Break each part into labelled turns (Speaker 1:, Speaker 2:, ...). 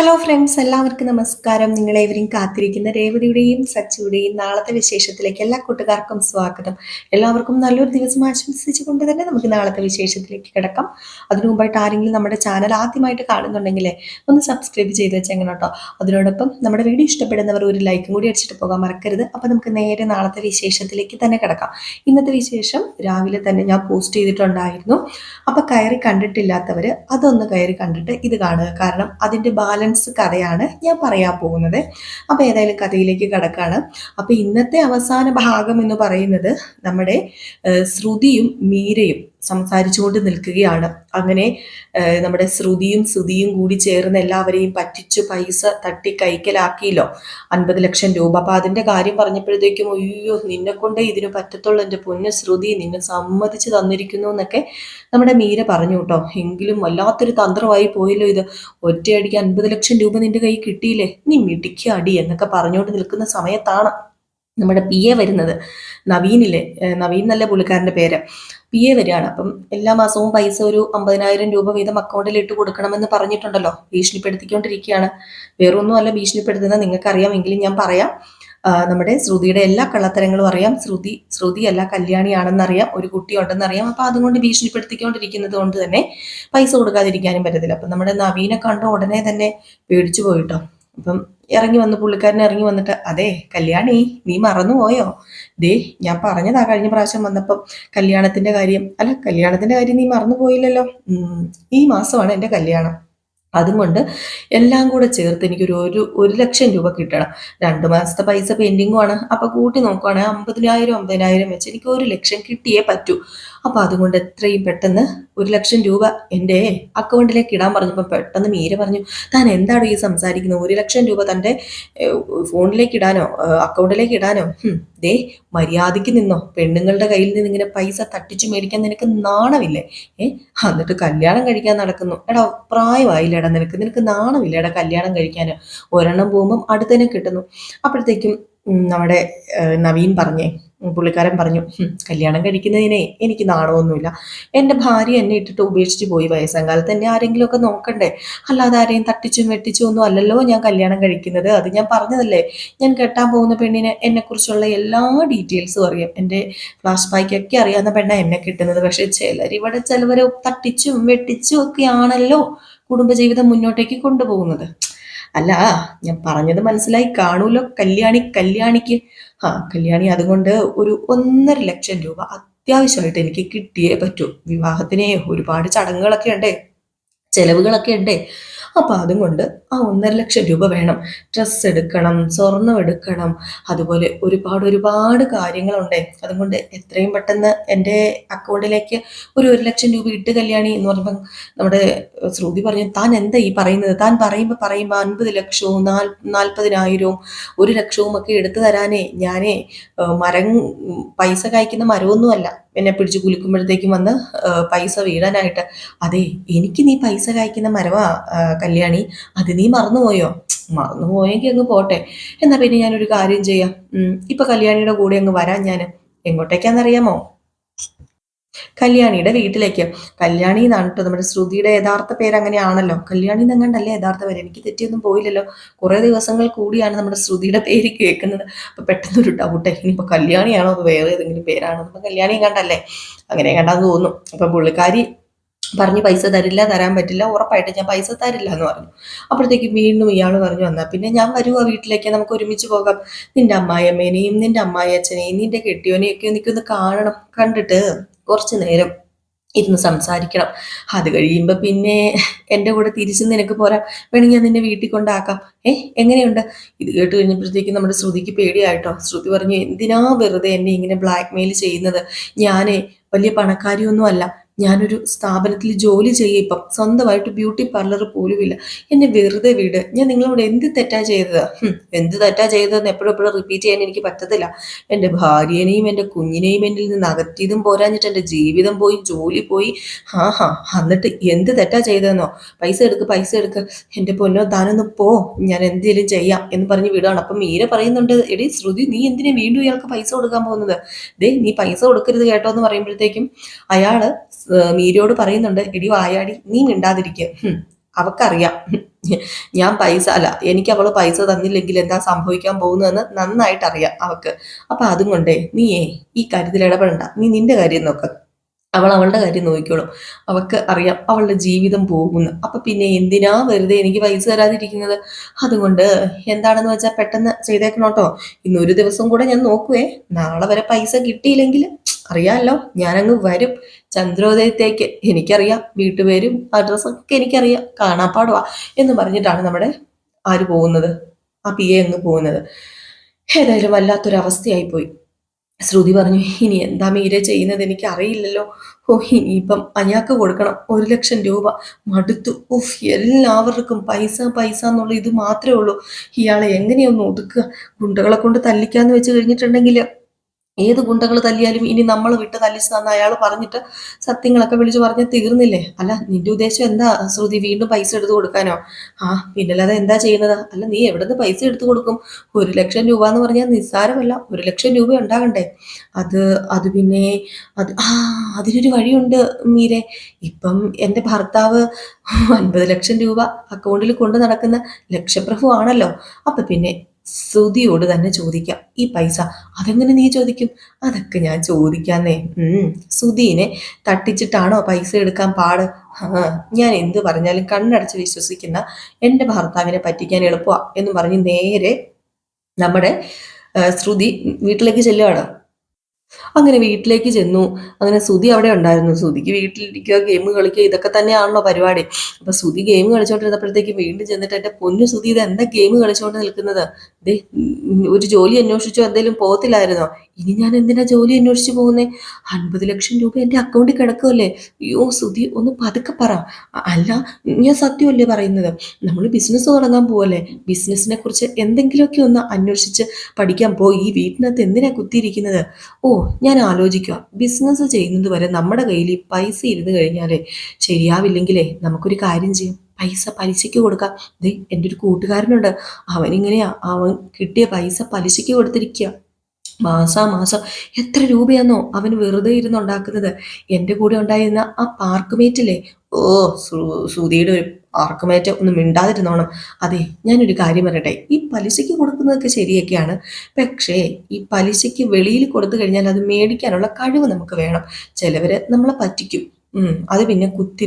Speaker 1: Hello friends എല്ലാവർക്കും നമസ്കാരം. നിങ്ങളേവരെയും കാത്തിരിക്കുന്ന രേവതിയുടെയും സച്ചിയുടെയും നാളത്തെ വിശേഷത്തിലേക്ക് എല്ലാ കൂട്ടുകാർക്കും സ്വാഗതം. എല്ലാവർക്കും നല്ലൊരു ദിവസം ആശംസിച്ചുകൊണ്ട് തന്നെ നമുക്ക് നാളത്തെ വിശേഷത്തിലേക്ക് കിടക്കാം. അതിനു മുമ്പായിട്ട് ആരെങ്കിലും നമ്മുടെ ചാനൽ ആദ്യമായിട്ട് കാണുന്നുണ്ടെങ്കിൽ ഒന്ന് സബ്സ്ക്രൈബ് ചെയ്ത് വെച്ചെങ്ങനെ കേട്ടോ. അതിനോടൊപ്പം നമ്മുടെ വീഡിയോ ഇഷ്ടപ്പെടുന്നവർ ഒരു ലൈക്കും കൂടി അടിച്ചിട്ട് പോകാൻ മറക്കരുത്. അപ്പോൾ നമുക്ക് നേരെ നാളത്തെ വിശേഷത്തിലേക്ക് തന്നെ കിടക്കാം. ഇന്നത്തെ വിശേഷം രാവിലെ തന്നെ ഞാൻ പോസ്റ്റ് ചെയ്തിട്ടുണ്ടായിരുന്നു. അപ്പോൾ കയറി കണ്ടിട്ടില്ലാത്തവർ അതൊന്ന് കയറി കണ്ടിട്ട് ഇത് കാണുക. കാരണം അതിന്റെ ബാലൻസ് കഥയാണ് ഞാൻ പറയാൻ പോകുന്നത്. അപ്പോൾ ഏതായാലും കഥയിലേക്ക് കടക്കാണ്. അപ്പോൾ ഇന്നത്തെ അവസാന ഭാഗം എന്ന് പറയുന്നത് നമ്മുടെ ശ്രുതിയും മീരയും. സംസാരിച്ചുകൊണ്ട് നിൽക്കുകയാണ്. അങ്ങനെ നമ്മുടെ ശ്രുതിയും ശ്രുതിയും കൂടി ചേർന്ന് എല്ലാവരെയും പറ്റിച്ച് പൈസ തട്ടി കൈക്കലാക്കിയല്ലോ. അൻപത് ലക്ഷം രൂപ. അപ്പൊ അതിന്റെ കാര്യം പറഞ്ഞപ്പോഴത്തേക്കും അയ്യോ നിന്നെ കൊണ്ടേ ഇതിന് പറ്റത്തുള്ളൂ. എന്റെ പൊന്ന് ശ്രുതി നിന്നെ സമ്മതിച്ച് തന്നിരിക്കുന്നു എന്നൊക്കെ നമ്മുടെ മീര പറഞ്ഞു കേട്ടോ. എങ്കിലും വല്ലാത്തൊരു തന്ത്രമായി പോയല്ലോ ഇത്. ഒറ്റയടിക്ക് അൻപത് ലക്ഷം രൂപ നിന്റെ കൈ കിട്ടിയില്ലേ? നീ മിടിക്കുക അടി എന്നൊക്കെ പറഞ്ഞുകൊണ്ട് നിൽക്കുന്ന സമയത്താണ് നമ്മുടെ പി എ വരുന്നത്. നവീനില്ലേ നവീൻ നല്ല പുള്ളിക്കാരന്റെ പേര്. പി എ വരികയാണ്. അപ്പം എല്ലാ മാസവും പൈസ ഒരു അമ്പതിനായിരം രൂപ വീതം അക്കൗണ്ടിൽ ഇട്ട് കൊടുക്കണമെന്ന് പറഞ്ഞിട്ടുണ്ടല്ലോ. ഭീഷണിപ്പെടുത്തിക്കൊണ്ടിരിക്കുകയാണ്. വേറൊന്നും അല്ല ഭീഷണിപ്പെടുത്തുന്നത്. നിങ്ങൾക്കറിയാമെങ്കിലും ഞാൻ പറയാം. നമ്മുടെ ശ്രുതിയുടെ എല്ലാ കള്ളത്തരങ്ങളും അറിയാം. ശ്രുതി ശ്രുതി അല്ല കല്യാണിയാണെന്നറിയാം. ഒരു കുട്ടി ഉണ്ടെന്നറിയാം അപ്പൊ അതുകൊണ്ട് ഭീഷണിപ്പെടുത്തിക്കൊണ്ടിരിക്കുന്നത് കൊണ്ട് തന്നെ പൈസ കൊടുക്കാതിരിക്കാനും പറ്റത്തില്ല. അപ്പൊ നമ്മുടെ നവീനെ കണ്ട ഉടനെ തന്നെ പേടിച്ചു പോയിട്ടോ. അപ്പം ഇറങ്ങി വന്ന് പുള്ളിക്കാരൻ ഇറങ്ങി വന്നിട്ട് അതെ കല്യാണി നീ മറന്നുപോയോ ദേ ഞാൻ പറഞ്ഞതാ കഴിഞ്ഞ പ്രാവശ്യം വന്നപ്പം കല്യാണത്തിന്റെ കാര്യം. അല്ല കല്യാണത്തിന്റെ കാര്യം നീ മറന്നുപോയില്ലല്ലോ പോയില്ലല്ലോ. ഈ മാസമാണ് എന്റെ കല്യാണം. അതും കൊണ്ട് എല്ലാം കൂടെ ചേർത്ത് എനിക്കൊരു ഒരു ഒരു ലക്ഷം രൂപ കിട്ടണം. രണ്ട് മാസത്തെ പൈസ പെൻഡിങ്ങുമാണ് അപ്പൊ കൂട്ടി നോക്കുവാണെങ്കിൽ അമ്പതിനായിരം അമ്പതിനായിരം വെച്ച് എനിക്ക് ഒരു ലക്ഷം കിട്ടിയേ പറ്റൂ. അപ്പൊ അതുകൊണ്ട് എത്രയും പെട്ടെന്ന് ഒരു ലക്ഷം രൂപ എന്റെ അക്കൗണ്ടിലേക്ക് ഇടാൻ പറഞ്ഞപ്പോൾ പെട്ടെന്ന് മീര പറഞ്ഞു താൻ എന്താണ് ഈ സംസാരിക്കുന്നത് ഒരു ലക്ഷം രൂപ തന്റെ ഫോണിലേക്ക് ഇടാനോ അക്കൗണ്ടിലേക്ക് ഇടാനോ? ദേ മര്യാദയ്ക്ക് നിന്നോ. പെണ്ണുങ്ങളുടെ കയ്യിൽ നിന്ന് ഇങ്ങനെ പൈസ തട്ടിച്ചു മേടിക്കാൻ നിനക്ക് നാണമില്ലേ? ഏ എന്നിട്ട് കല്യാണം കഴിക്കാൻ നടക്കുന്നു. എടാ പ്രായമായില്ലേടാ നിനക്ക്? നിനക്ക് നാണമില്ലേടാ കല്യാണം കഴിക്കാൻ ഒരെണ്ണം പോകുമ്പം അടുത്തന്നെ കിട്ടുന്നു. അപ്പോഴത്തേക്കും നമ്മുടെ നവീൻ പറഞ്ഞേ പുള്ളിക്കാരൻ പറഞ്ഞു കല്യാണം കഴിക്കുന്നതിനെ എനിക്ക് നാണമൊന്നുമില്ല. എന്റെ ഭാര്യ എന്നെ ഇട്ടിട്ട് ഉപേക്ഷിച്ച് പോയി. വയസ്സാം കാലത്ത് എന്നെ ആരെങ്കിലുമൊക്കെ നോക്കണ്ടേ? അല്ലാതെ ആരെയും തട്ടിച്ചും വെട്ടിച്ചും ഒന്നും അല്ലല്ലോ ഞാൻ കല്യാണം കഴിക്കുന്നത്. അത് ഞാൻ പറഞ്ഞതല്ലേ? ഞാൻ കെട്ടാൻ പോകുന്ന പെണ്ണിന് എന്നെക്കുറിച്ചുള്ള എല്ലാ ഡീറ്റെയിൽസും അറിയാം. എന്റെ ഫ്ലാഷ് ബാക്കൊക്കെ അറിയാവുന്ന പെണ്ണ എന്നെ കിട്ടുന്നത്. പക്ഷേ ചിലർ ഇവിടെ ചിലവരെ തട്ടിച്ചും വെട്ടിച്ചും ഒക്കെയാണല്ലോ കുടുംബജീവിതം മുന്നോട്ടേക്ക് കൊണ്ടുപോകുന്നത്. അല്ല ഞാൻ പറഞ്ഞത് മനസ്സിലായി. കാണൂലോ കല്യാണി കല്യാണിക്ക് ആ കല്യാണി അതുകൊണ്ട് ഒരു ഒന്നര ലക്ഷം രൂപ അത്യാവശ്യമായിട്ട് എനിക്ക് കിട്ടിയേ പറ്റൂ. വിവാഹത്തിനെ ഒരുപാട് ചടങ്ങുകളൊക്കെ ഉണ്ടേ ചെലവുകളൊക്കെ ഉണ്ടേ. അപ്പൊ അതും കൊണ്ട് ആ ഒന്നര ലക്ഷം രൂപ വേണം. ഡ്രസ്സ് എടുക്കണം സ്വർണം എടുക്കണം. അതുപോലെ ഒരുപാട് ഒരുപാട് കാര്യങ്ങളുണ്ട്. അതുകൊണ്ട് എത്രയും പെട്ടെന്ന് എന്റെ അക്കൗണ്ടിലേക്ക് ഒരു ഒരു ലക്ഷം രൂപ ഇട്ട് കല്യാണി എന്ന് പറയുമ്പോൾ നമ്മുടെ ശ്രുതി പറഞ്ഞു താൻ എന്താ ഈ പറയുന്നത്? താൻ പറയുമ്പോൾ പറയുമ്പോൾ അൻപത് ലക്ഷവും നാൽ നാൽപ്പതിനായിരവും ഒരു ലക്ഷവും ഒക്കെ എടുത്തു തരാനേ. ഞാനേ മരം പൈസ കായ്ക്കുന്ന മരമൊന്നുമല്ല എന്നെ പിടിച്ച് കുലുക്കുമ്പോഴത്തേക്കും വന്ന് പൈസ വീഴാനായിട്ട്. അതെ എനിക്ക് നീ പൈസ കായ്ക്കുന്ന മരവാ കല്യാണി. അത് നീ മറന്നുപോയോ? മറന്നുപോയെങ്കിൽ അങ്ങ് പോട്ടെ. എന്നാ പിന്നെ ഞാനൊരു കാര്യം ചെയ്യാം. ഇപ്പൊ കല്യാണിയുടെ കൂടെ അങ്ങ് വരാൻ ഞാൻ എങ്ങോട്ടേക്കാന്നറിയാമോ? കല്യാണിയുടെ വീട്ടിലേക്ക്. കല്യാണി എന്നാണ് കേട്ടോ നമ്മുടെ ശ്രുതിയുടെ യഥാർത്ഥ പേര് അങ്ങനെയാണല്ലോ. കല്യാണി എന്നങ്ങണ്ടല്ലേ യഥാർത്ഥ പേര്? എനിക്ക് തെറ്റിയൊന്നും പോയില്ലല്ലോ. കുറെ ദിവസങ്ങൾ കൂടിയാണ് നമ്മുടെ ശ്രുതിയുടെ പേര് കേൾക്കുന്നത്. അപ്പൊ പെട്ടെന്നൊരു ഡൗട്ട്. ഇനിയിപ്പോ കല്യാണിയാണോ? അത് വേറെ ഏതെങ്കിലും പേരാണോ? അപ്പൊ കല്യാണി കണ്ടല്ലേ അങ്ങനെ കണ്ടാന്ന് തോന്നുന്നു. അപ്പൊ പുള്ളിക്കാരി പറഞ്ഞു പൈസ തരില്ല തരാൻ പറ്റില്ല ഉറപ്പായിട്ട് ഞാൻ പൈസ തരില്ല എന്ന് പറഞ്ഞു. അപ്പോഴത്തേക്ക് വീണ്ടും ഇയാൾ പറഞ്ഞു വന്നാൽ പിന്നെ ഞാൻ വരുവാ വീട്ടിലേക്ക്? നമുക്ക് ഒരുമിച്ച് പോകാം. നിന്റെ അമ്മായിയമ്മേനെയും നിന്റെ അമ്മായി അച്ഛനെയും നിന്റെ കെട്ടിയോനെയും ഒക്കെ എനിക്കൊന്ന് കാണണം കണ്ടിട്ട് കുറച്ച് നേരം ഇരുന്ന് സംസാരിക്കണം. അത് കഴിയുമ്പോൾ പിന്നെ എന്റെ കൂടെ തിരിച്ച് നിനക്ക് പോരാ. വേണമെങ്കിൽ ഞാൻ നിന്നെ വീട്ടിൽ കൊണ്ടാക്കാം. ഏ എങ്ങനെയുണ്ട്? ഇത് കേട്ട് കഴിഞ്ഞപ്പോഴത്തേക്കും നമ്മുടെ ശ്രുതിക്ക് പേടിയായിട്ടോ. ശ്രുതി പറഞ്ഞു എന്തിനാ വെറുതെ എന്നെ ഇങ്ങനെ ബ്ലാക്ക് മെയിൽ ചെയ്യുന്നത്? ഞാനേ വലിയ പണക്കാരിയൊന്നും അല്ല ഞാനൊരു സ്ഥാപനത്തിൽ ജോലി ചെയ്യും ഇപ്പം സ്വന്തമായിട്ട് ബ്യൂട്ടി പാർലർ പോലുമില്ല. എന്നെ വെറുതെ വീട്. ഞാൻ നിങ്ങളോട് എന്ത് തെറ്റാ ചെയ്തത്? എന്ത് തെറ്റാ ചെയ്തതെന്ന് എപ്പോഴും എപ്പോഴും റിപ്പീറ്റ് ചെയ്യാൻ എനിക്ക് പറ്റത്തില്ല. എന്റെ ഭാര്യേനെയും എന്റെ കുഞ്ഞിനെയും എന്നിൽ നിന്ന് അകറ്റിയതും പോരാഞ്ഞിട്ട് എന്റെ ജീവിതം പോയി ജോലി പോയി. ഹാ ഹാ എന്നിട്ട് എന്ത് തെറ്റാ ചെയ്തതെന്നോ? പൈസ എടുക്ക് പൈസ എടുക്ക്. എന്റെ പൊന്നോ താനൊന്ന് പോ. ഞാൻ എന്തെങ്കിലും ചെയ്യാം എന്ന് പറഞ്ഞ് വിടുകയാണ്. അപ്പം മീര പറയുന്നുണ്ട് എടി ശ്രുതി നീ എന്തിനാ വീണ്ടും ഇയാൾക്ക് പൈസ കൊടുക്കാൻ പോകുന്നത്? ദേ നീ പൈസ കൊടുക്കരുത് കേട്ടോ എന്ന് പറയുമ്പോഴത്തേക്കും അയാൾ സ് മീരയോട് പറയുന്നുണ്ട് എടി വായാടി നീ മിണ്ടാതിരിക്കുക അവക്കറിയാം. ഞാൻ പൈസ അല്ല എനിക്ക് അവൾ പൈസ തന്നില്ലെങ്കിൽ എന്താ സംഭവിക്കാൻ പോകുന്നതെന്ന് നന്നായിട്ട് അറിയാം അവക്ക്. അപ്പൊ അതും കൊണ്ടേ നീയേ ഈ കാര്യത്തിൽ ഇടപെടണ്ട. നീ നിന്റെ കാര്യം നോക്ക. അവൾ അവളുടെ കാര്യം നോക്കിക്കോളും. അവക്ക് അറിയാം അവളുടെ ജീവിതം പോകുന്നു. അപ്പൊ പിന്നെ എന്തിനാ വെറുതെ എനിക്ക് പൈസ തരാതിരിക്കുന്നത്? അതുകൊണ്ട് എന്താണെന്ന് വെച്ചാൽ പെട്ടെന്ന് ചെയ്തേക്കണോട്ടോ ഇന്നൊരു ദിവസം കൂടെ ഞാൻ നോക്കുവേ. നാളെ വരെ പൈസ കിട്ടിയില്ലെങ്കിൽ അറിയാമല്ലോ ഞാനങ്ങ് വരും. ചന്ദ്രോദയത്തേക്ക് എനിക്കറിയാം. വീട്ടുപേരും അഡ്രസ്സൊക്കെ എനിക്കറിയാം. കാണാപ്പാടുവാ എന്ന് പറഞ്ഞിട്ടാണ് നമ്മുടെ ആര് പോകുന്നത്? ആ പി എ അങ്ങ് പോകുന്നത്. ഏതായാലും വല്ലാത്തൊരവസ്ഥയായി പോയി ശ്രുതി പറഞ്ഞു ഇനി എന്താ മീര ചെയ്യുന്നത്? എനിക്ക് അറിയില്ലല്ലോ ഓ ഇനിയിപ്പം അയാൾക്ക് കൊടുക്കണം ഒരു ലക്ഷം രൂപ. മടുത്തു. ഉഫ് എല്ലാവർക്കും പൈസ പൈസ എന്നുള്ള ഇത് മാത്രമേ ഉള്ളൂ. ഇയാളെ എങ്ങനെയൊന്ന് ഒതുക്കുക? ഗുണ്ടകളെ കൊണ്ട് തല്ലിക്കാന്ന് വെച്ച് കഴിഞ്ഞിട്ടുണ്ടെങ്കിൽ ഏത് ഗുണ്ടകൾ തല്ലിയാലും ഇനി നമ്മൾ വിട്ട് തല്ലിച്ച് തന്ന അയാൾ പറഞ്ഞിട്ട് സത്യങ്ങളൊക്കെ വിളിച്ചു പറഞ്ഞ് തീർന്നില്ലേ? അല്ല നിന്റെ ഉദ്ദേശം എന്താ? ശ്രുതി വീണ്ടും പൈസ എടുത്തു കൊടുക്കാനോ? ആ പിന്നല്ലാതെ എന്താ ചെയ്യുന്നത്? അല്ല നീ എവിടുന്ന് പൈസ എടുത്തു കൊടുക്കും? ഒരു ലക്ഷം രൂപ എന്ന് പറഞ്ഞാൽ നിസ്സാരമല്ല. ഒരു ലക്ഷം രൂപ ഉണ്ടാകണ്ടേ? അത് അത് പിന്നെ അത് ആ അതിനൊരു വഴിയുണ്ട് മീരെ. ഇപ്പം എന്റെ ഭർത്താവ് അൻപത് ലക്ഷം രൂപ അക്കൗണ്ടിൽ കൊണ്ടു നടക്കുന്ന ലക്ഷപ്രഭു ആണല്ലോ. അപ്പം പിന്നെ ശ്രുതിയോട് തന്നെ ചോദിക്കാം ഈ പൈസ അതെങ്ങനെ നീ ചോദിക്കും? അതൊക്കെ ഞാൻ ചോദിക്കാന്നേ. ഉം ശ്രുതിനെ തട്ടിച്ചിട്ടാണോ പൈസ എടുക്കാൻ പാട്? ഞാൻ എന്ത് പറഞ്ഞാലും കണ്ണടച്ച് വിശ്വസിക്കുന്ന എന്റെ ഭർത്താവിനെ പറ്റിക്കാൻ എളുപ്പമാണ് എന്ന് പറഞ്ഞ് നേരെ നമ്മുടെ ശ്രുതി വീട്ടിലേക്ക് ചെല്ലുകയാണ് അങ്ങനെ വീട്ടിലേക്ക് ചെന്നു. അങ്ങനെ സുതി അവിടെ ഉണ്ടായിരുന്നു. സുതിക്ക് വീട്ടിലിരിക്കുക ഗെയിം കളിക്കുക ഇതൊക്കെ തന്നെയാണല്ലോ പരിപാടി. അപ്പൊ സുതി ഗെയിം കളിച്ചോണ്ടിരുന്നപ്പോഴത്തേക്ക് വീണ്ടും ചെന്നിട്ട് എന്റെ പൊന്നു സുതി ഇത് എന്താ ഗെയിം കളിച്ചോണ്ട് നിൽക്കുന്നത്? ദേ ഒരു ജോലി അന്വേഷിച്ചോ എന്തെങ്കിലും പോകത്തില്ലായിരുന്നോ? ഇനി ഞാൻ എന്തിനാ ജോലി അന്വേഷിച്ചു പോകുന്നേ? അൻപത് ലക്ഷം രൂപ എന്റെ അക്കൗണ്ടിൽ കിടക്കുമല്ലേ അയ്യോ സുതി ഒന്ന് പതുക്കെ പറ. അല്ല ഞാൻ സത്യമല്ലേ പറയുന്നത്? നമ്മൾ ബിസിനസ് തുടങ്ങാൻ പോവല്ലേ? ബിസിനസിനെ കുറിച്ച് എന്തെങ്കിലുമൊക്കെ ഒന്ന് അന്വേഷിച്ച് പഠിക്കാൻ പോയി. ഈ വീട്ടിനകത്ത് എന്തിനാ കുത്തിയിരിക്കുന്നത്? ഓ ഞാൻ ആലോചിക്കുക. ബിസിനസ് ചെയ്യുന്നത് വരെ നമ്മുടെ കയ്യിൽ ഈ പൈസ ഇരുന്ന് കഴിഞ്ഞാലേ ശരിയാവില്ലെങ്കിലേ നമുക്കൊരു കാര്യം ചെയ്യാം. പൈസ പലിശയ്ക്ക് കൊടുക്കാം. ദേ എന്റെ ഒരു കൂട്ടുകാരനുണ്ട്. അവനിങ്ങനെയാ. അവൻ കിട്ടിയ പൈസ പലിശയ്ക്ക് കൊടുത്തിരിക്കുക മാസാമാസം എത്ര രൂപയാണോ അവൻ വെറുതെ ഇരുന്നുണ്ടാക്കുന്നത്. എന്റെ കൂടെ ഉണ്ടായിരുന്ന ആ പാർക്ക് മേറ്റില്ലേ ഓ സുധിയുടെ ഒരു പാർക്കുമേറ്റ് ഒന്ന് മിണ്ടാതിരുന്നോണം. അതെ ഞാനൊരു കാര്യം പറയട്ടെ. ഈ പലിശയ്ക്ക് കൊടുക്കുന്നതൊക്കെ ശരിയൊക്കെയാണ്. പക്ഷേ ഈ പലിശയ്ക്ക് വെളിയിൽ കൊടുത്തു കഴിഞ്ഞാൽ അത് മേടിക്കാനുള്ള കഴിവ് നമുക്ക് വേണം. ചിലവര് നമ്മളെ പറ്റിക്കും. അത് പിന്നെ കുത്തി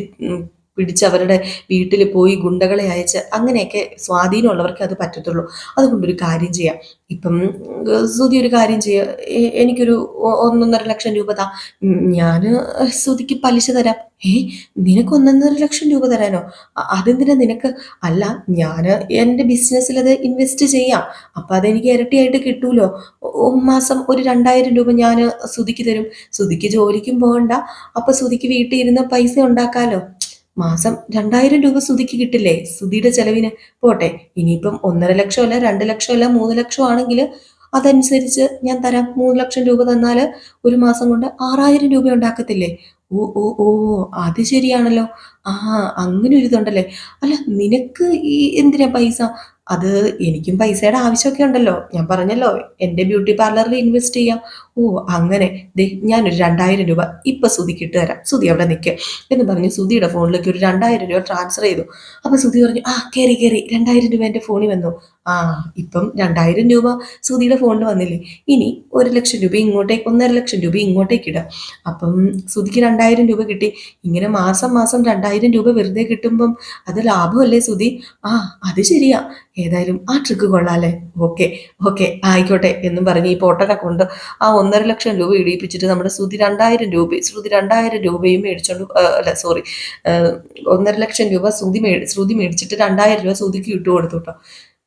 Speaker 1: പിടിച്ച് അവരുടെ വീട്ടിൽ പോയി ഗുണ്ടകളെ അയച്ച് അങ്ങനെയൊക്കെ സ്വാധീനമുള്ളവർക്ക് അത് പറ്റത്തുള്ളൂ. അതുകൊണ്ടൊരു കാര്യം ചെയ്യാം. ഇപ്പം സുതി ഒരു കാര്യം ചെയ്യുക എനിക്കൊരു ഒന്നൊന്നര ലക്ഷം രൂപ താ. ഞാൻ സുതിക്ക് പലിശ തരാം. ഏ നിനക്ക് ഒന്നൊന്നര ലക്ഷം രൂപ തരാനോ? അതെന്തിനാ നിനക്ക്? അല്ല ഞാൻ എന്റെ ബിസിനസ്സിൽ അത് ഇൻവെസ്റ്റ് ചെയ്യാം. അപ്പം അതെനിക്ക് ഇരട്ടിയായിട്ട് കിട്ടൂലോ? മാസം ഒരു രണ്ടായിരം രൂപ ഞാൻ സുതിക്ക് തരും. സുതിക്ക് ജോലിക്കും പോകണ്ട. അപ്പം സുതിക്ക് വീട്ടിൽ ഇരുന്ന് പൈസ ഉണ്ടാക്കാലോ? മാസം രണ്ടായിരം രൂപ സുധിക്ക് കിട്ടില്ലേ? സുധിയുടെ ചെലവിന്. പോട്ടെ ഇനിയിപ്പം ഒന്നര ലക്ഷം അല്ല രണ്ട് ലക്ഷം അല്ല മൂന്ന് ലക്ഷം ആണെങ്കിൽ അതനുസരിച്ച് ഞാൻ തരാം. മൂന്ന് ലക്ഷം രൂപ തന്നാൽ ഒരു മാസം കൊണ്ട് ആറായിരം രൂപ ഉണ്ടാക്കത്തില്ലേ? ഓ ഓ ഓ അത് ശരിയാണല്ലോ. ആ അങ്ങനെ ഒരു ഇതുണ്ടല്ലേ? അല്ല നിനക്ക് ഈ എന്തിനാ പൈസ? അത് എനിക്കും പൈസയുടെ ആവശ്യമൊക്കെ ഉണ്ടല്ലോ. ഞാൻ പറഞ്ഞല്ലോ എന്റെ ബ്യൂട്ടി പാർലറിൽ ഇൻവെസ്റ്റ് ചെയ്യാം. ഓ അങ്ങനെ. ദേ ഞാനൊരു രണ്ടായിരം രൂപ ഇപ്പൊ സുധിക്ക് ഇട്ട് തരാം സുധി അവിടെ നിൽക്കുക എന്ന് പറഞ്ഞ് സുധിയുടെ ഫോണിലേക്ക് ഒരു രണ്ടായിരം രൂപ ട്രാൻസ്ഫർ ചെയ്തു. അപ്പൊ സുധി പറഞ്ഞു ആ കയറി കയറി രണ്ടായിരം രൂപ എന്റെ ഫോണിൽ വന്നു. ആ ഇപ്പം രണ്ടായിരം രൂപ സുധിയുടെ ഫോണിൽ വന്നില്ലേ. ഇനി ഒരു ലക്ഷം രൂപ ഇങ്ങോട്ടേക്ക് ഒന്നര ലക്ഷം രൂപ ഇങ്ങോട്ടേക്ക് ഇടാം. അപ്പം സുധിക്ക് രണ്ടായിരം രൂപ കിട്ടി. ഇങ്ങനെ മാസം മാസം രണ്ടായിരം രൂപ വെറുതെ കിട്ടുമ്പം അത് ലാഭമല്ലേ സുധി? ആ അത് ശരിയാ. ഏതായാലും ആ ട്രിക്ക് കൊള്ളാല്ലേ ഓക്കെ ഓക്കെ ആയിക്കോട്ടെ എന്നും പറഞ്ഞ് ഈ പോട്ടനെ കൊണ്ട് ആ ഒന്നര ലക്ഷം രൂപ ഇടിയിപ്പിച്ചിട്ട് നമ്മുടെ ശ്രുതി രണ്ടായിരം രൂപ ശ്രുതി രണ്ടായിരം രൂപയും മേടിച്ചോണ്ട് അല്ല സോറി ഒന്നര ലക്ഷം രൂപ ശ്രുതി മേ ശ്രുതി മേടിച്ചിട്ട് രണ്ടായിരം രൂപ ശ്രുതിക്ക് ഇട്ടു കൊടുത്തു കേട്ടോ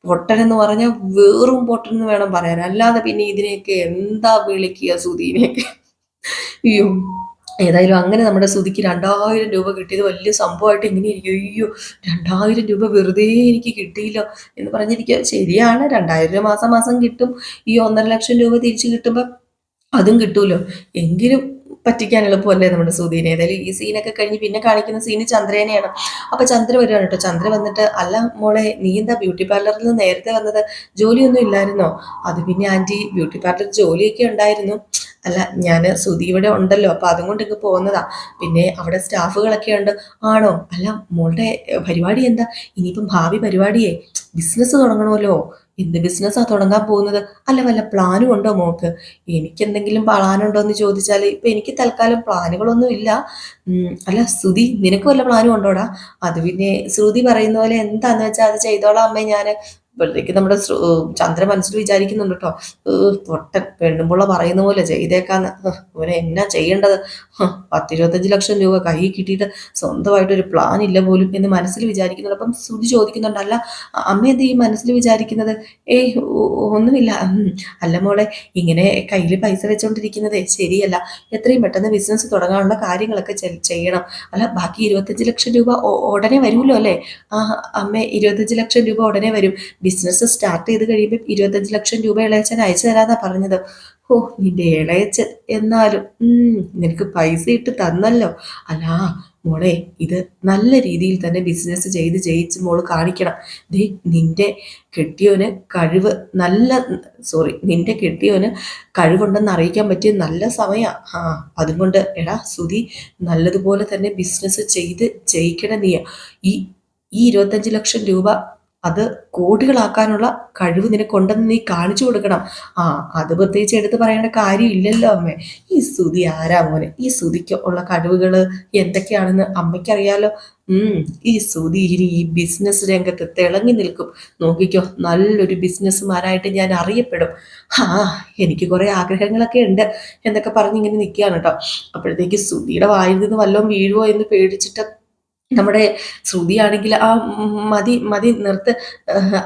Speaker 1: പൊട്ടൻ എന്ന് പറഞ്ഞാൽ വെറും പൊട്ടൻ എന്ന് വേണം പറയാൻ. അല്ലാതെ പിന്നെ ഇതിനെയൊക്കെ എന്താ വിളിക്കുക ശ്രുതിനെയൊക്കെ? അയ്യോ ഏതായാലും അങ്ങനെ നമ്മുടെ ശ്രുതിക്ക് രണ്ടായിരം രൂപ കിട്ടിയത് വലിയ സംഭവമായിട്ട് ഇങ്ങനെ ഇരിക്കും അയ്യോ രണ്ടായിരം രൂപ വെറുതെ എനിക്ക് കിട്ടിയില്ല എന്ന് പറഞ്ഞിരിക്കുക ശരിയാണ് രണ്ടായിരം രൂപ മാസം മാസം കിട്ടും. ഈ ഒന്നര ലക്ഷം രൂപ തിരിച്ചു കിട്ടുമ്പോൾ അതും കിട്ടുമല്ലോ എങ്കിലും പറ്റിക്കാൻ എളുപ്പമല്ലേ നമ്മുടെ സുധീനെ ഏതായാലും ഈ സീനൊക്കെ കഴിഞ്ഞ് പിന്നെ കാണിക്കുന്ന സീന് ചന്ദ്രേനെയാണ്. അപ്പൊ ചന്ദ്ര വരുവാണ് കേട്ടോ. ചന്ദ്ര വന്നിട്ട് അല്ല മോളെ നീ എന്താ ബ്യൂട്ടി പാർലറിൽ നിന്ന് നേരത്തെ വന്നത്? ജോലിയൊന്നും ഇല്ലായിരുന്നോ? അത് പിന്നെ ആന്റി ബ്യൂട്ടി പാർലർ ജോലിയൊക്കെ ഉണ്ടായിരുന്നു. അല്ല ഞാൻ സുധി ഇവിടെ ഉണ്ടല്ലോ അപ്പോൾ അതും കൊണ്ട് ഇങ്ങ് പോകുന്നതാ. പിന്നെ അവിടെ സ്റ്റാഫുകളൊക്കെ ഉണ്ട്. ആണോ? അല്ല മോളുടെ പരിപാടി എന്താ? ഇനിയിപ്പം ഭാവി പരിപാടിയേ. ബിസിനസ് തുടങ്ങണമല്ലോ. എന്ത് ബിസിനസ്സാണ് തുടങ്ങാൻ പോകുന്നത്? അല്ല വല്ല പ്ലാനും ഉണ്ടോ മോക്ക് എനിക്ക് എന്തെങ്കിലും പ്ലാനുണ്ടോ എന്ന് ചോദിച്ചാൽ ഇപ്പം എനിക്ക് തൽക്കാലം പ്ലാനുകളൊന്നും ഇല്ല. അല്ല ശ്രുതി നിനക്ക് വല്ല പ്ലാനും ഉണ്ടോടാ? അത് പിന്നെ ശ്രുതി പറയുന്ന പോലെ എന്താന്ന് വെച്ചാൽ അത് ചെയ്തോളാം അമ്മേ ഞാൻ ഇപ്പോഴത്തേക്ക് നമ്മുടെ ചന്ദ്രൻ ചന്ദ്ര മനസ്സിൽ വിചാരിക്കുന്നുണ്ട് കേട്ടോ ഏഹ് പൊട്ടൻ പെണ്ണുമ്പുള്ള പറയുന്ന പോലെ ചെയ്തേക്കാന്ന്. ഇവനെ എന്നാ ചെയ്യേണ്ടത്? പത്തിരുപത്തഞ്ച് ലക്ഷം രൂപ കൈ കിട്ടിയിട്ട് സ്വന്തമായിട്ടൊരു പ്ലാൻ ഇല്ല പോലും എന്ന് മനസ്സിൽ വിചാരിക്കുന്നുണ്ട്. അപ്പം ശ്രുതി ചോദിക്കുന്നുണ്ട് അല്ല അമ്മ എന്ത് ഈ മനസ്സിൽ വിചാരിക്കുന്നത്? ഏയ് ഒന്നുമില്ല. അല്ല മോളെ ഇങ്ങനെ കയ്യിൽ പൈസ വെച്ചുകൊണ്ടിരിക്കുന്നത് ശരിയല്ല. എത്രയും പെട്ടെന്ന് ബിസിനസ് തുടങ്ങാനുള്ള കാര്യങ്ങളൊക്കെ ചെയ്യണം. അല്ല ബാക്കി ഇരുപത്തഞ്ച് ലക്ഷം രൂപ ഉടനെ വരുമല്ലോ അല്ലേ? ആ അമ്മ ഇരുപത്തഞ്ച് ലക്ഷം രൂപ ഉടനെ വരും. ബിസിനസ് സ്റ്റാർട്ട് ചെയ്ത് കഴിയുമ്പോൾ ഇരുപത്തഞ്ച് ലക്ഷം രൂപ ഇളയച്ചൻ അയച്ചു തരാന്നാ പറഞ്ഞത്. ഓ നിന്റെ ഇളയച്ചൻ എന്നാലും നിനക്ക് പൈസ ഇട്ട് തന്നല്ലോ. അല്ല മോളെ ഇത് നല്ല രീതിയിൽ തന്നെ ബിസിനസ് ചെയ്ത് ജയിച്ച് മോൾ കാണിക്കണം. ദേ നിന്റെ കെട്ടിയോന് കഴിവ് നല്ല സോറി നിന്റെ കെട്ടിയോന് കഴിവുണ്ടെന്ന് അറിയിക്കാൻ പറ്റിയ നല്ല സമയമാണ് ആ അതുകൊണ്ട് എടാ സുധി നല്ലതുപോലെ തന്നെ ബിസിനസ് ചെയ്ത് ജയിക്കണം നീ ഈ ഈ ഇരുപത്തഞ്ച് ലക്ഷം രൂപ അത് കോടികളാക്കാനുള്ള കഴിവ് നിനക്കുണ്ടെന്ന് നീ കാണിച്ചു കൊടുക്കണം. ആ അത് പ്രത്യേകിച്ച് എടുത്ത് പറയേണ്ട കാര്യമില്ലല്ലോ അമ്മേ. ഈ സ്തുതി ആരാ മോനെ? ഈ സ്തുതിക്ക് ഉള്ള കഴിവുകൾ എന്തൊക്കെയാണെന്ന് അമ്മയ്ക്കറിയാലോ? ഈ സ്തുതി ഇനി ഈ ബിസിനസ് രംഗത്ത് തിളങ്ങി നിൽക്കും. നോക്കിക്കോ നല്ലൊരു ബിസിനസ്സുമാരായിട്ട് ഞാൻ അറിയപ്പെടും. ആ എനിക്ക് കുറേ ആഗ്രഹങ്ങളൊക്കെ ഉണ്ട് എന്നൊക്കെ പറഞ്ഞ് ഇങ്ങനെ നിൽക്കുകയാണ് കേട്ടോ. അപ്പോഴത്തേക്ക് ശ്രുതിയുടെ വായിൽ നിന്ന് വല്ലതും വീഴുവോ എന്ന് പേടിച്ചിട്ട് നമ്മുടെ ശ്രുതിയാണെങ്കിൽ ആ മതി മതി നിർത്ത്.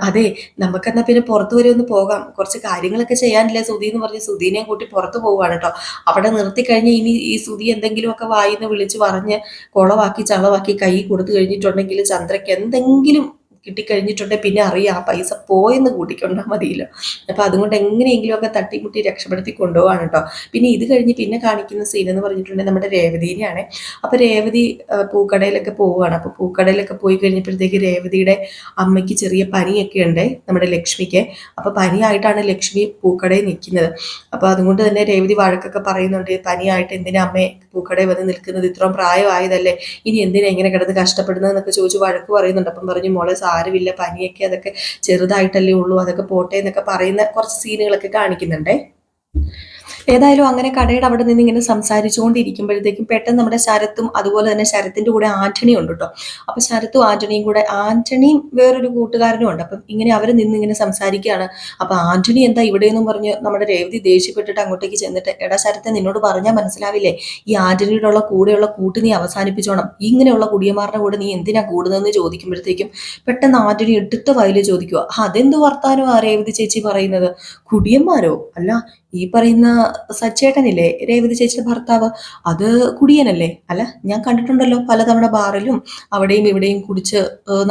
Speaker 1: അതെ നമുക്കെന്നാ പിന്നെ പുറത്തു വരെ ഒന്ന് പോകാം. കുറച്ച് കാര്യങ്ങളൊക്കെ ചെയ്യാനില്ല ശ്രുതി എന്ന് പറഞ്ഞ് ശ്രുതിനെയും കൂട്ടി പുറത്തു പോവാണ് കേട്ടോ. അവിടെ നിർത്തി കഴിഞ്ഞ് ഇനി ഈ ശ്രുതി എന്തെങ്കിലുമൊക്കെ വായിന്ന് വിളിച്ച് പറഞ്ഞ് കുളവാക്കി ചളവാക്കി കൈ കൊടുത്തു കഴിഞ്ഞിട്ടുണ്ടെങ്കിൽ ചന്ദ്രയ്ക്ക് എന്തെങ്കിലും കിട്ടിക്കഴിഞ്ഞിട്ടുണ്ടെങ്കിൽ പിന്നെ അറിയാം ആ പൈസ പോയെന്ന് കൂട്ടിക്കൊണ്ടാൽ മതിയല്ലോ. അപ്പോൾ അതുകൊണ്ട് എങ്ങനെയെങ്കിലും ഒക്കെ തട്ടിമുട്ടി രക്ഷപ്പെടുത്തി കൊണ്ടുപോവാണ് കേട്ടോ. പിന്നെ ഇത് കഴിഞ്ഞ് പിന്നെ കാണിക്കുന്ന സീൻ എന്ന് പറഞ്ഞിട്ടുണ്ടെങ്കിൽ നമ്മുടെ രേവതിനെയാണ്. അപ്പോൾ രേവതി പൂക്കടയിലൊക്കെ പോവുകയാണ്. അപ്പോൾ പൂക്കടയിലൊക്കെ പോയി കഴിഞ്ഞപ്പോഴത്തേക്ക് രേവതിയുടെ അമ്മയ്ക്ക് ചെറിയ പനിയൊക്കെ ഉണ്ട് നമ്മുടെ ലക്ഷ്മിക്ക്. അപ്പോൾ പനിയായിട്ടാണ് ലക്ഷ്മി പൂക്കടയിൽ നിൽക്കുന്നത്. അപ്പോൾ അതുകൊണ്ട് തന്നെ രേവതി വഴക്കൊക്കെ പറയുന്നുണ്ട് പനിയായിട്ട് എന്തിനാ അമ്മയെ പൂക്കടയിൽ വന്ന് നിൽക്കുന്നത്? ഇത്രയും പ്രായമായതല്ലേ. ഇനി എന്തിനാ ഇങ്ങനെ കിടന്ന് കഷ്ടപ്പെടുന്നത്? എന്നൊക്കെ ചോദിച്ച് വഴക്ക് പറയുന്നുണ്ട്. അപ്പം പറഞ്ഞു മോളെ സാരമില്ല പനിയൊക്കെ അതൊക്കെ ചെറുതായിട്ടല്ലേ ഉള്ളൂ അതൊക്കെ പോട്ടെ എന്നൊക്കെ പറയുന്ന കുറച്ച് സീനുകളൊക്കെ കാണിക്കുന്നുണ്ടേ? ഏതായാലും അങ്ങനെ കടയുടെ അവിടെ നിന്ന് ഇങ്ങനെ സംസാരിച്ചുകൊണ്ടിരിക്കുമ്പോഴത്തേക്കും പെട്ടെന്ന് നമ്മുടെ ശരത്തും അതുപോലെ തന്നെ ശരത്തിന്റെ കൂടെ ആന്റണിയും ഉണ്ട് കേട്ടോ അപ്പൊ ശരത്തും ആന്റണിയും കൂടെ ആന്റണിയും വേറൊരു കൂട്ടുകാരനും ഉണ്ട്. അപ്പം ഇങ്ങനെ അവർ നിന്ന് ഇങ്ങനെ സംസാരിക്കുകയാണ്. അപ്പൊ ആന്റണി എന്താ ഇവിടെ ഇവിടെയെന്നും പറഞ്ഞ് നമ്മുടെ രേവതി ദേഷ്യപ്പെട്ടിട്ട് അങ്ങോട്ടേക്ക് ചെന്നിട്ട് എടാ ശരത്തെ നിന്നോട് പറഞ്ഞാൽ മനസ്സിലാവില്ലേ? ഈ ആന്റണിയുടെ ഉള്ള കൂടെയുള്ള കൂട്ട് നീ അവസാനിപ്പിച്ചോണം. ഇങ്ങനെയുള്ള കുടിയന്മാരുടെ കൂടെ നീ എന്തിനാ കൂടുന്നതെന്ന് ചോദിക്കുമ്പോഴത്തേക്കും പെട്ടെന്ന് ആന്റണി എടുത്ത വയൽ ചോദിക്കുക അതെന്ത് വർത്താനോ ആ രേവതി ചേച്ചി പറയുന്നത്? കുടിയന്മാരോ? അല്ല ഈ പറയുന്ന സച്ചേട്ടനില്ലേ? രേവതി ചേച്ചിയുടെ ഭർത്താവ്. അത് കുടിയനല്ലേ? അല്ല ഞാൻ കണ്ടിട്ടുണ്ടല്ലോ പലതവണ ബാറിലും അവിടെയും ഇവിടെയും കുടിച്ച്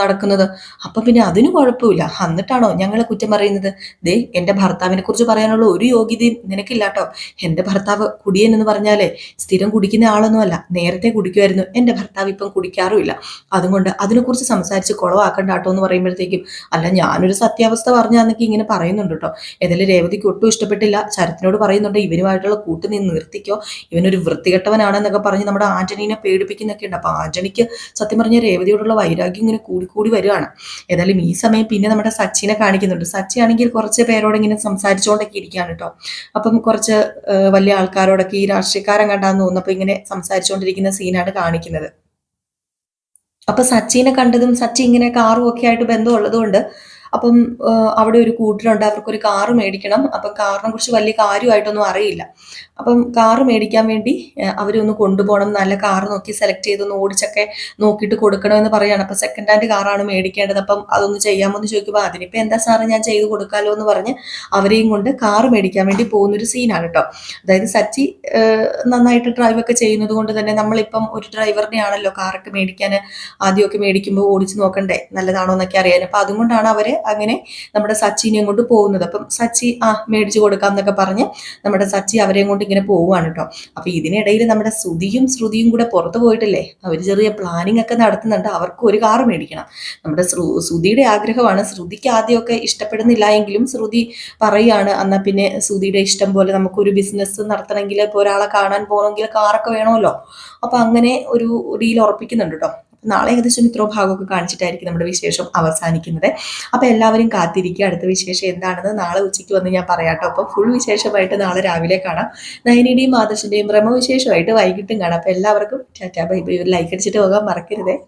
Speaker 1: നടക്കുന്നത്. അപ്പൊ പിന്നെ അതിനു കുഴപ്പമില്ല. എന്നിട്ടാണോ ഞങ്ങളെ കുറ്റം പറയുന്നത്? ദേ എന്റെ ഭർത്താവിനെ കുറിച്ച് പറയാനുള്ള ഒരു യോഗ്യതയും നിനക്കില്ല കേട്ടോ എന്റെ ഭർത്താവ് കുടിയൻ എന്ന് പറഞ്ഞാലേ സ്ഥിരം കുടിക്കുന്ന ആളൊന്നുമല്ല നേരത്തെ കുടിക്കുമായിരുന്നു. എന്റെ ഭർത്താവ് ഇപ്പം കുടിക്കാറുമില്ല അതുകൊണ്ട് അതിനെക്കുറിച്ച് സംസാരിച്ച് കുളവാക്കണ്ട കേട്ടോ എന്ന് പറയുമ്പോഴത്തേക്കും അല്ല ഞാനൊരു സത്യാവസ്ഥ പറഞ്ഞാന്നൊക്കെ ഇങ്ങനെ പറയുന്നുണ്ട് കേട്ടോ. ഏതായാലും രേവതിക്ക് ഒട്ടും ഇഷ്ടപ്പെട്ടില്ല. ശരത്തിനോട് പറയുന്നുണ്ട് ഇവനുമായിട്ടുള്ള കൂട്ട് നീ നിർത്തിക്കോ. ഇവനൊരു വൃത്തികെട്ടവനാണെന്നൊക്കെ പറഞ്ഞ് നമ്മുടെ ആന്റണീനെ പേടിപ്പിക്കുന്നൊക്കെ ഉണ്ട്. അപ്പൊ ആന്റണിക്ക് സത്യം പറഞ്ഞ രേവതിയോടുള്ള വൈരാഗ്യം ഇങ്ങനെ കൂടിക്കൂടി വരികയാണ് ഏതായാലും ഈ സമയം പിന്നെ നമ്മുടെ സച്ചിനെ കാണിക്കുന്നുണ്ട്. സച്ചി ആണെങ്കിൽ കുറച്ച് പേരോട് ഇങ്ങനെ സംസാരിച്ചുകൊണ്ടൊക്കെ ഇരിക്കുകയാണ് കേട്ടോ അപ്പം കുറച്ച് വലിയ ആൾക്കാരോടൊക്കെ ഈ രാഷ്ട്രീയക്കാരൻ കണ്ടാന്ന് തോന്നുന്നപ്പോൾ ഇങ്ങനെ സംസാരിച്ചുകൊണ്ടിരിക്കുന്ന സീനാണ് കാണിക്കുന്നത്. അപ്പൊ സച്ചിനെ കണ്ടതും സച്ചി ഇങ്ങനെ കാറും ഒക്കെ ആയിട്ട് ബന്ധമുള്ളതുകൊണ്ട് അപ്പം അവിടെ ഒരു കൂട്ടരുണ്ട് അവർക്കൊരു കാറ് മേടിക്കണം. അപ്പം കാറിനെ കുറിച്ച് വലിയ കാര്യമായിട്ടൊന്നും അറിയില്ല. അപ്പം കാറ് മേടിക്കാൻ വേണ്ടി അവരൊന്ന് കൊണ്ടുപോകണം. നല്ല കാറ് നോക്കി സെലക്ട് ചെയ്ത് ഒന്ന് ഓടിച്ചൊക്കെ നോക്കിയിട്ട് കൊടുക്കണമെന്ന് പറയാണ്. അപ്പം സെക്കൻഡ് ഹാൻഡ് കാറാണ് മേടിക്കേണ്ടത്. അപ്പം അതൊന്ന് ചെയ്യാമോ എന്ന് ചോദിക്കുമ്പോൾ അതിനിപ്പോൾ എന്താ സാറ് ഞാൻ ചെയ്ത് കൊടുക്കാമല്ലോ എന്ന് പറഞ്ഞ് അവരെയും കൊണ്ട് കാറ് മേടിക്കാൻ വേണ്ടി പോകുന്നൊരു സീനാണ് കേട്ടോ അതായത് സച്ചി നന്നായിട്ട് ഡ്രൈവ് ഒക്കെ ചെയ്യുന്നത് കൊണ്ട് തന്നെ നമ്മളിപ്പം ഒരു ഡ്രൈവറിനെ ആണല്ലോ കാറൊക്കെ മേടിക്കാൻ ആദ്യമൊക്കെ മേടിക്കുമ്പോൾ ഓടിച്ച് നോക്കണ്ടേ? നല്ലതാണോ എന്നൊക്കെ അറിയാൻ അപ്പം അതുകൊണ്ടാണ് അവരെ അങ്ങനെ നമ്മുടെ സച്ചിനെയും കൊണ്ട് പോകുന്നത്. അപ്പം സച്ചി ആ മേടിച്ചു കൊടുക്കാം എന്നൊക്കെ പറഞ്ഞ് നമ്മുടെ സച്ചി അവരെയും കൊണ്ട് ഇങ്ങനെ പോവുകയാണ് കേട്ടോ. അപ്പൊ ഇതിനിടയിൽ നമ്മുടെ ശ്രുതിയും ശ്രുതിയും കൂടെ പുറത്തു പോയിട്ടില്ലേ? അവർ ചെറിയ പ്ലാനിങ് ഒക്കെ നടത്തുന്നുണ്ട്. അവർക്ക് ഒരു കാർ മേടിക്കണം. നമ്മുടെ ശ്രു- ശ്രുതിയുടെ ആഗ്രഹമാണ്. ശ്രുതിക്ക് ആദ്യമൊക്കെ ഇഷ്ടപ്പെടുന്നില്ല എങ്കിലും ശ്രുതി പറയുകയാണ് എന്നാ പിന്നെ ശ്രുതിയുടെ ഇഷ്ടം പോലെ നമുക്കൊരു ബിസിനസ് നടത്തണമെങ്കിൽ ഇപ്പോൾ ഒരാളെ കാണാൻ പോകണമെങ്കിൽ കാറൊക്കെ വേണമല്ലോ. അപ്പൊ അങ്ങനെ ഒരു ഡീൽ ഉറപ്പിക്കുന്നുണ്ട് കേട്ടോ. നാളെ ഏകദേശം ഇത്രോ ഭാഗമൊക്കെ കാണിച്ചിട്ടായിരിക്കും നമ്മുടെ വിശേഷം അവസാനിക്കുന്നത്. അപ്പൊ എല്ലാവരും കാത്തിരിക്കുക. അടുത്ത വിശേഷം എന്താണെന്ന് നാളെ ഉച്ചയ്ക്ക് വന്ന് ഞാൻ പറയാം കേട്ടോ. അപ്പൊ ഫുൾ വിശേഷമായിട്ട് നാളെ രാവിലെ കാണാം. നയനിയുടെയും ആദർശിന്റെയും ബ്രഹ്മവിശേഷമായിട്ട് വൈകിട്ടും കാണാം. അപ്പൊ എല്ലാവർക്കും ടാറ്റാ ബൈ ബൈ. ഒരു ലൈക്ക് അടിച്ചിട്ട് പോകാൻ മറക്കരുതേ.